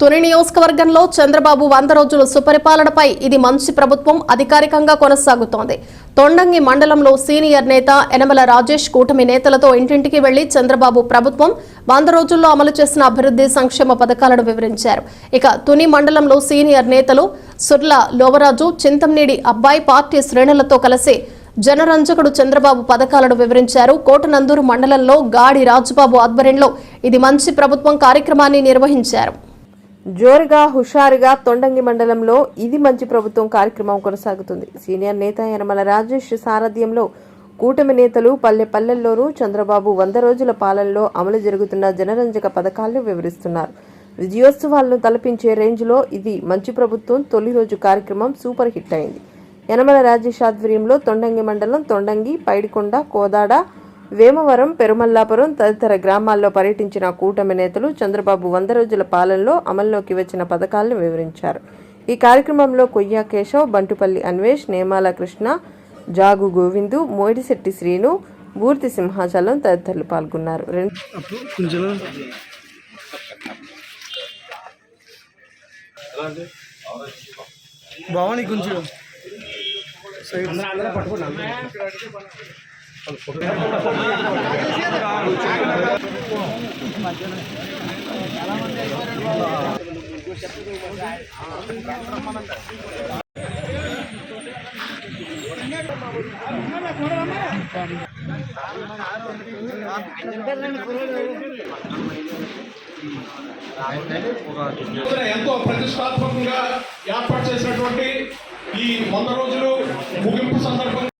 తుని నియోజకవర్గంలో చంద్రబాబు వంద రోజుల సుపరిపాలనపై ఇది మంచి ప్రభుత్వం అధికారికంగా కొనసాగుతోంది. తొండంగి మండలంలో సీనియర్ నేత యనమల రాజేష్ కూటమి నేతలతో ఇంటింటికి వెళ్ళి చంద్రబాబు ప్రభుత్వం వంద రోజుల్లో అమలు చేసిన అభివృద్ధి సంక్షేమ పథకాలను వివరించారు. ఇక తుని మండలంలో సీనియర్ నేతలు సుర్ల లోవరాజు చింతంనేడి అబ్బాయి పార్టీ శ్రేణులతో కలిసి జనరంజకుడు చంద్రబాబు పథకాలను వివరించారు. కోటనందూరు మండలంలో గాడి రాజుబాబు ఆధ్వర్యంలో ఇది మంచి ప్రభుత్వం కార్యక్రమాన్ని నిర్వహించారు. జోరుగా హుషారుగా తొండంగి మండలంలో ఇది మంచి ప్రభుత్వం కార్యక్రమం కొనసాగుతుంది. సీనియర్ నేత యనమల రాజేష్ సారథ్యంలో కూటమి నేతలు పల్లె పల్లెల్లోనూ చంద్రబాబు వంద రోజుల పాలనలో అమలు జరుగుతున్న జనరంజక పథకాలను వివరిస్తున్నారు. విజయోత్సవాలను తలపించే రేంజ్లో ఇది మంచి ప్రభుత్వం తొలి రోజు కార్యక్రమం సూపర్ హిట్ అయింది. యనమల రాజేష్ ఆధ్వర్యంలో తొండంగి మండలం తొండంగి పైడికొండ కోదాడ వేమవరం పెరుమల్లాపురం తదితర గ్రామాల్లో పర్యటించిన కూటమి నేతలు చంద్రబాబు వంద రోజుల పాలనలో అమల్లోకి వచ్చిన పథకాలను వివరించారు. ఈ కార్యక్రమంలో కొయ్యా కేశవ్ బంటుపల్లి అన్వేష్ నేమాల కృష్ణ జాగు గోవిందు మోయిడిశెట్టి శ్రీను బూర్తి సింహాచలం తదితరులు పాల్గొన్నారు. భవానీ కొంచెం ఎంతో ప్రతిష్టాత్మకంగా ఏర్పాటు చేసినటువంటి ఈ వంద రోజులు ముగింపు సందర్భంగా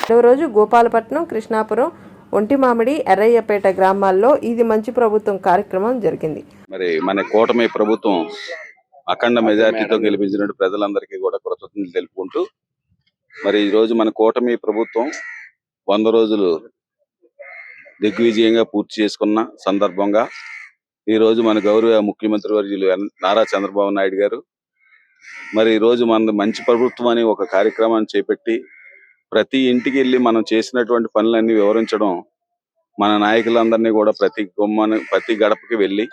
రెండవ రోజు గోపాలపట్నం కృష్ణాపురం ఒంటిమామిడి ఎర్రయ్యపేట గ్రామాల్లో ఇది మంచి ప్రభుత్వం కార్యక్రమం జరిగింది. మరి మన కూటమి ప్రభుత్వం అఖండ మెజార్టీతో గెలిపించినట్టు ప్రజలందరికీ కూడా కృతజ్ఞతలు తెలుపుకుంటూ మరి ఈ రోజు మన కూటమి ప్రభుత్వం వంద రోజులు దిగ్విజయంగా పూర్తి చేసుకున్న సందర్భంగా ఈ రోజు మన గౌరవ ముఖ్యమంత్రి వర్యులు ఎన్- నారా చంద్రబాబు నాయుడు గారు మరి ఈ రోజు మన మంచి ప్రభుత్వం అని ఒక కార్యక్రమాన్ని చేపట్టి ప్రతి ఇంటికి వెళ్ళి మనం చేసినటువంటి పనులన్నీ వివరించడం మన నాయకులందరినీ కూడా ప్రతి గుమ్మని ప్రతి గడపకి వెళ్ళి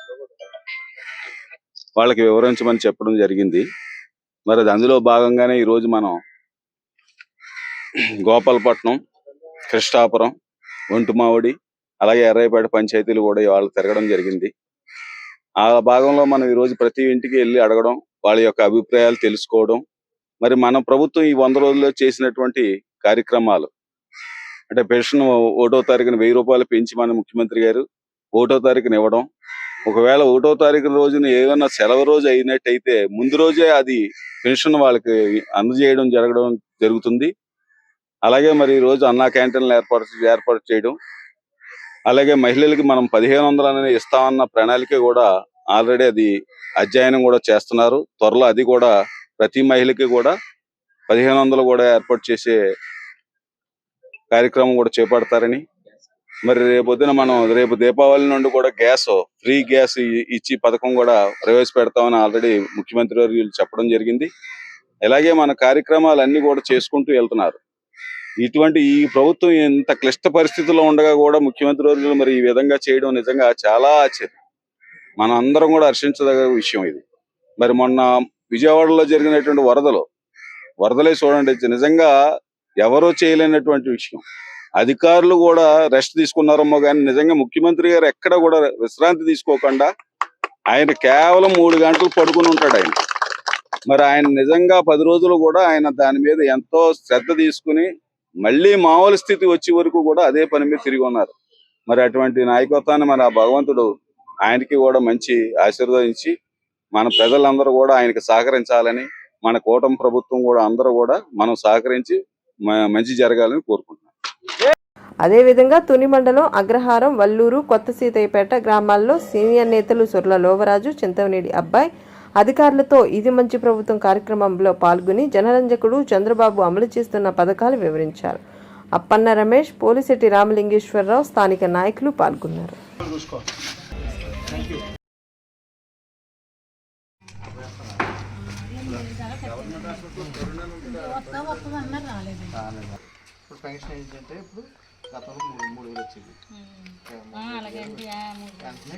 వాళ్ళకి వివరించమని చెప్పడం జరిగింది. మరి అది అందులో భాగంగానే ఈ రోజు మనం గోపాలపట్నం కృష్ణాపురం ఒంటుమావడి అలాగే ఎర్రయ్యపేట పంచాయతీలు కూడా ఇవాళ తిరగడం జరిగింది. ఆ భాగంలో మనం ఈ రోజు ప్రతి ఇంటికి వెళ్ళి అడగడం వాళ్ళ యొక్క అభిప్రాయాలు తెలుసుకోవడం మరి మన ప్రభుత్వం ఈ వంద రోజుల్లో చేసినటువంటి కార్యక్రమాలు. అంటే పెన్షన్ ఒకటో తారీఖున వెయ్యి రూపాయలు పెంచి మన ముఖ్యమంత్రి గారు ఒకటో తారీఖున ఇవ్వడం. ఒకవేళ ఒకటో తారీఖు రోజున ఏదైనా సెలవు రోజు అయినట్టయితే ముందు రోజే అది పెన్షన్ వాళ్ళకి అందజేయడం జరగడం జరుగుతుంది. అలాగే మరి ఈ రోజు అన్నా క్యాంటీన్లు ఏర్పాటు ఏర్పాటు చేయడం. అలాగే మహిళలకి మనం పదిహేను వందలు ఇస్తామన్న ప్రణాళిక కూడా ఆల్రెడీ అది అధ్యయనం కూడా చేస్తున్నారు. త్వరలో అది కూడా ప్రతి మహిళకి కూడా పదిహేను వందలు కూడా ఏర్పాటు చేసే కార్యక్రమం కూడా చేపడతారని. మరి రేపొద్దున మనం రేపు దీపావళి నుండి కూడా గ్యాస్ ఫ్రీ గ్యాస్ ఇచ్చి పథకం కూడా ప్రవేశపెడతామని ఆల్రెడీ ముఖ్యమంత్రి వర్యులు చెప్పడం జరిగింది. ఇలాగే మన కార్యక్రమాలు అన్ని కూడా చేసుకుంటూ వెళ్తున్నారు. ఇటువంటి ఈ ప్రభుత్వం ఇంత క్లిష్ట పరిస్థితుల్లో ఉండగా కూడా ముఖ్యమంత్రి వర్యులు మరి ఈ విధంగా చేయడం నిజంగా చాలా ఆశ్చర్యం. మనం అందరం కూడా హర్షించదగ విషయం ఇది. మరి మొన్న విజయవాడలో జరిగినటువంటి వరదలు వరదలే చూడండి నిజంగా ఎవరో చేయలేనటువంటి విషయం. అధికారులు కూడా రెస్ట్ తీసుకున్నారమ్మో కానీ నిజంగా ముఖ్యమంత్రి గారు ఎక్కడ కూడా విశ్రాంతి తీసుకోకుండా ఆయన కేవలం మూడు గంటలు పడుకుని ఉంటాడు ఆయన. మరి ఆయన నిజంగా పది రోజులు కూడా ఆయన దాని మీద ఎంతో శ్రద్ధ తీసుకుని మళ్ళీ మామూలు స్థితి వచ్చే వరకు కూడా అదే పని మీద తిరిగి ఉన్నారు. మరి అటువంటి నాయకత్వాన్ని మన ఆ భగవంతుడు ఆయనకి కూడా మంచి ఆశీర్వదించి మన ప్రజలందరూ కూడా ఆయనకి సహకరించాలని మన కూటమి ప్రభుత్వం కూడా అందరూ కూడా మనం సహకరించి మ- మంచి జరగాలని కోరుకుంటున్నాం. అదేవిధంగా తుని మండలం అగ్రహారం వల్లూరు కొత్త సీతయ్యపేట గ్రామాల్లో సీనియర్ నేతలు సుర్ల లోవరాజు చింతవనేడి అబ్బాయి అధికారులతో ఇది మంచి ప్రభుత్వం కార్యక్రమంలో పాల్గొని జనరంజకుడు చంద్రబాబు అమలు చేస్తున్న పథకాలు వివరించారు. అప్పన్న రమేష్ పోలిశెట్టి రామలింగేశ్వరరావు స్థానిక నాయకులు పాల్గొన్నారు. ఇప్పుడు పెన్షన్ ఏంటంటే ఇప్పుడు గతంలో మూడు మూడు వేలు వచ్చేది. వెంటనే